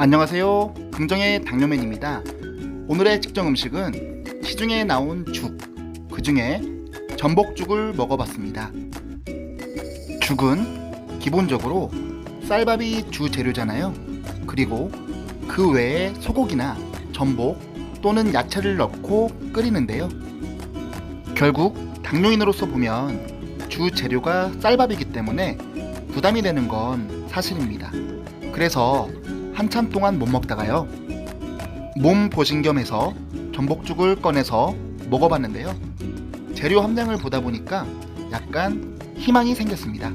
안녕하세요. 긍정의 당뇨맨입니다. 오늘의 직정 음식은 시중에 나온 죽, 그 중에 전복죽을 먹어봤습니다. 죽은 기본적으로 쌀밥이 주 재료잖아요. 그리고 그 외에 소고기나 전복 또는 야채를 넣고 끓이는데요. 결국 당뇨인으로서 보면 주 재료가 쌀밥이기 때문에 부담이 되는 건 사실입니다. 그래서 한참 동안 못 먹다가요. 몸 보신 겸해서 전복죽을 꺼내서 먹어봤는데요. 재료 함량을 보다 보니까 약간 희망이 생겼습니다.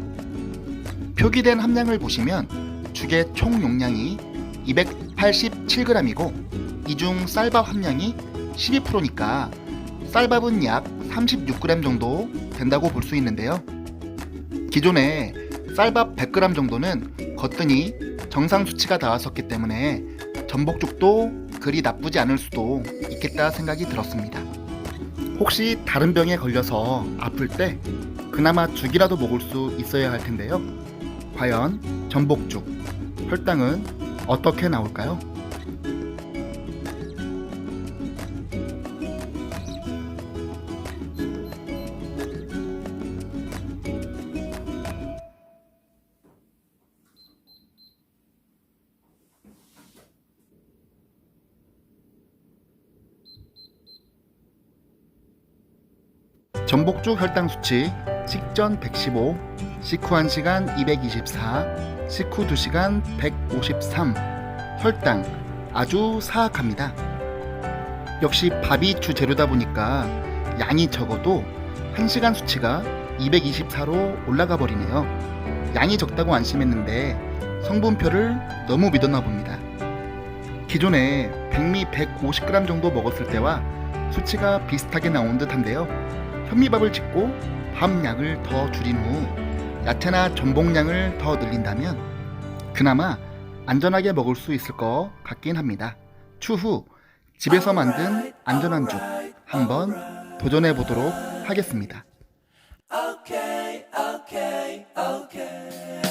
표기된 함량을 보시면 죽의 총 용량이 287g이고 이 중 쌀밥 함량이 12%니까 쌀밥은 약 36g 정도 된다고 볼 수 있는데요. 기존에 쌀밥 100g 정도는 거뜬히 정상 수치가 나왔었기 때문에 전복죽도 그리 나쁘지 않을 수도 있겠다 생각이 들었습니다. 혹시 다른 병에 걸려서 아플 때 그나마 죽이라도 먹을 수 있어야 할 텐데요. 과연 전복죽, 혈당은 어떻게 나올까요? 전복죽 혈당 수치 식전 115, 식후 1시간 224, 식후 2시간 153. 혈당 아주 사악합니다. 역시 밥이 주재료다 보니까 양이 적어도 1시간 수치가 224로 올라가 버리네요. 양이 적다고 안심했는데 성분표를 너무 믿었나 봅니다. 기존에 백미 150g 정도 먹었을 때와 수치가 비슷하게 나온 듯한데요. 현미밥을 짓고 밥량을 더 줄인 후 야채나 전복량을 더 늘린다면 그나마 안전하게 먹을 수 있을 것 같긴 합니다. 추후 집에서 만든 안전한 죽 한번 도전해 보도록 하겠습니다. Okay, okay, okay.